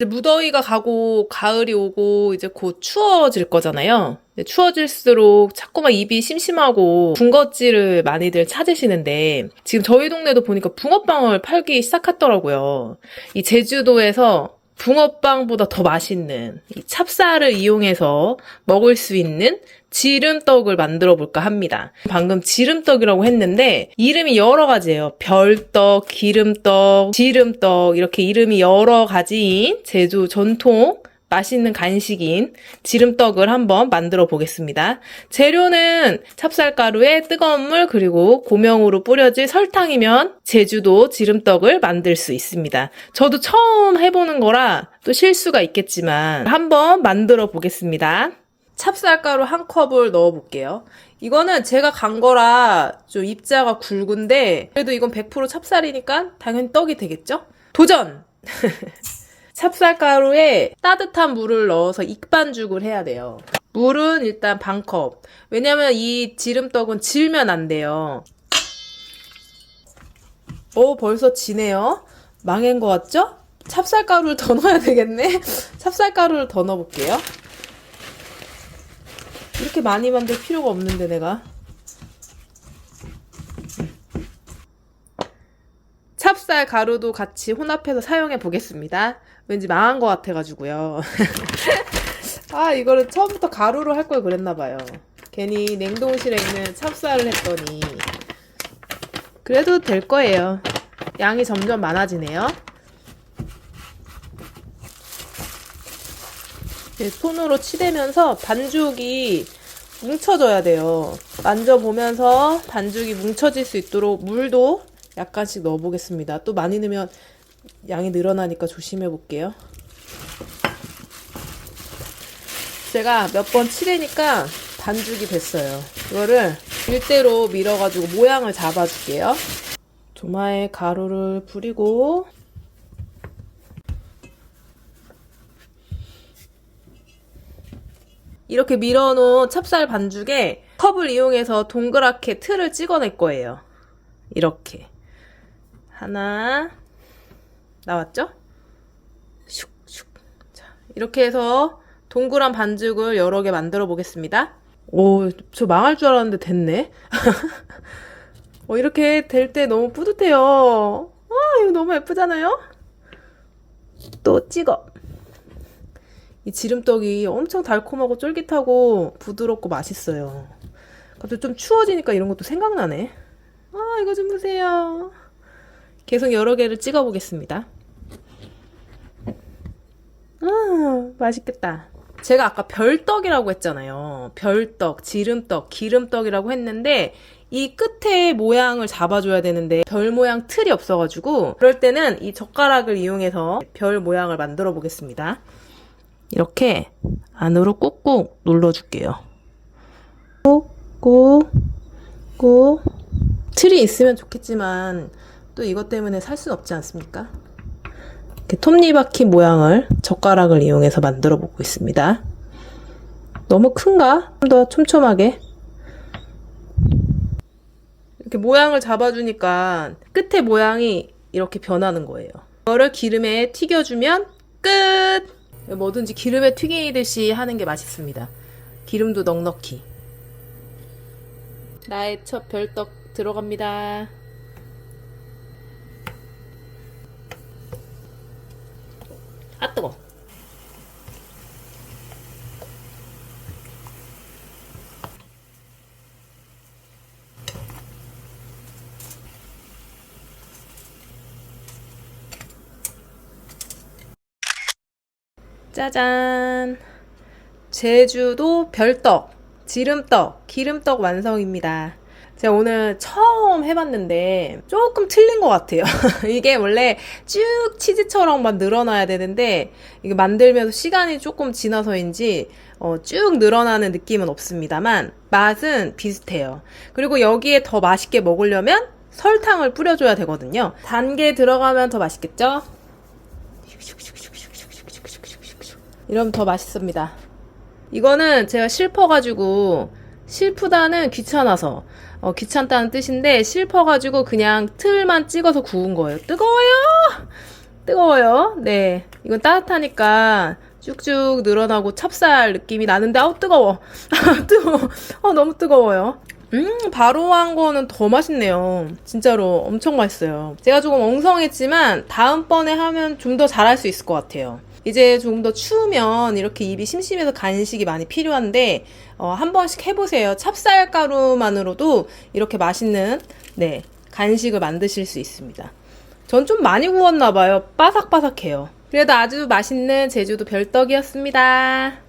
이제 무더위가 가고 가을이 오고 이제 곧 추워질 거잖아요. 추워질수록 자꾸만 입이 심심하고 군것질을 많이들 찾으시는데 지금 저희 동네도 보니까 붕어빵을 팔기 시작했더라고요. 이 제주도에서 붕어빵보다 더 맛있는 이 찹쌀을 이용해서 먹을 수 있는 지름떡을 만들어 볼까 합니다. 방금 지름떡이라고 했는데 이름이 여러 가지예요. 별떡, 기름떡, 지름떡 이렇게 이름이 여러 가지인 제주 전통 맛있는 간식인 지름떡을 한번 만들어 보겠습니다. 재료는 찹쌀가루에 뜨거운 물 그리고 고명으로 뿌려질 설탕이면 제주도 지름떡을 만들 수 있습니다. 저도 처음 해보는 거라 또 실수가 있겠지만 한번 만들어 보겠습니다. 찹쌀가루 한 컵을 넣어 볼게요. 이거는 제가 간 거라 좀 입자가 굵은데 그래도 이건 100% 찹쌀이니까 당연히 떡이 되겠죠? 도전! 찹쌀가루에 따뜻한 물을 넣어서 익반죽을 해야 돼요. 물은 일단 반 컵. 왜냐면 이 지름떡은 질면 안 돼요. 오, 벌써 지네요. 망한 것 같죠? 찹쌀가루를 더 넣어야 되겠네. 찹쌀가루를 더 넣어볼게요. 이렇게 많이 만들 필요가 없는데 내가. 찹쌀 가루도 같이 혼합해서 사용해 보겠습니다. 왠지 망한 것 같아가지고요. 아, 이거를 처음부터 가루로 할 걸 그랬나 봐요. 괜히 냉동실에 있는 찹쌀을 했더니. 그래도 될 거예요. 양이 점점 많아지네요. 이렇게 손으로 치대면서 반죽이 뭉쳐져야 돼요. 만져보면서 반죽이 뭉쳐질 수 있도록 물도 약간씩 넣어보겠습니다. 또 많이 넣으면 양이 늘어나니까 조심해 볼게요. 제가 몇번 치대니까 반죽이 됐어요. 이거를 일대로 밀어가지고 모양을 잡아줄게요. 도마에 가루를 부리고 이렇게 밀어놓은 찹쌀 반죽에 컵을 이용해서 동그랗게 틀을 찍어낼 거예요. 이렇게. 하나, 나왔죠? 슉슉. 자, 이렇게 해서 동그란 반죽을 여러 개 만들어 보겠습니다. 오, 저 망할 줄 알았는데 됐네. 어, 이렇게 될 때 너무 뿌듯해요. 아, 이거 너무 예쁘잖아요? 또 찍어. 이 지름떡이 엄청 달콤하고 쫄깃하고 부드럽고 맛있어요. 갑자기 좀 추워지니까 이런 것도 생각나네. 아, 이거 좀 보세요. 계속 여러 개를 찍어 보겠습니다. 아, 맛있겠다. 제가 아까 별떡이라고 했잖아요. 별떡, 지름떡, 기름떡이라고 했는데 이 끝에 모양을 잡아줘야 되는데 별 모양 틀이 없어가지고 그럴 때는 이 젓가락을 이용해서 별 모양을 만들어 보겠습니다. 이렇게 안으로 꾹꾹 눌러줄게요. 꾹꾹 꾹 틀이 있으면 좋겠지만 또 이것 때문에 살 수는 없지 않습니까? 이렇게 톱니바퀴 모양을 젓가락을 이용해서 만들어 보고 있습니다. 너무 큰가? 좀 더 촘촘하게. 이렇게 모양을 잡아주니까 끝에 모양이 이렇게 변하는 거예요. 이거를 기름에 튀겨주면 끝! 뭐든지 기름에 튀기듯이 하는 게 맛있습니다. 기름도 넉넉히. 나의 첫 별떡 들어갑니다. 아 뜨거. 짜잔. 제주도 별떡, 지름떡, 기름떡 완성입니다. 제가 오늘 처음 해봤는데 조금 틀린 것 같아요. 이게 원래 쭉 치즈처럼 막 늘어나야 되는데 이게 만들면서 시간이 조금 지나서인지 어, 쭉 늘어나는 느낌은 없습니다만 맛은 비슷해요. 그리고 여기에 더 맛있게 먹으려면 설탕을 뿌려줘야 되거든요. 단계 들어가면 더 맛있겠죠? 이러면 더 맛있습니다. 이거는 제가 실퍼가지고 실프다는 귀찮아서 어, 귀찮다는 뜻인데 실퍼가지고 그냥 틀만 찍어서 구운 거예요. 뜨거워요! 뜨거워요. 네. 이건 따뜻하니까 쭉쭉 늘어나고 찹쌀 느낌이 나는데, 아우, 뜨거워. 아, 뜨거워. 어, 너무 뜨거워요. 음, 바로 한 거는 더 맛있네요. 진짜로 엄청 맛있어요. 제가 조금 엉성했지만, 다음번에 하면 좀 더 잘할 수 있을 것 같아요. 이제 조금 더 추우면 이렇게 입이 심심해서 간식이 많이 필요한데, 어, 한 번씩 해보세요. 찹쌀가루만으로도 이렇게 맛있는, 네, 간식을 만드실 수 있습니다. 전 좀 많이 구웠나봐요. 바삭바삭해요. 그래도 아주 맛있는 제주도 별떡이었습니다.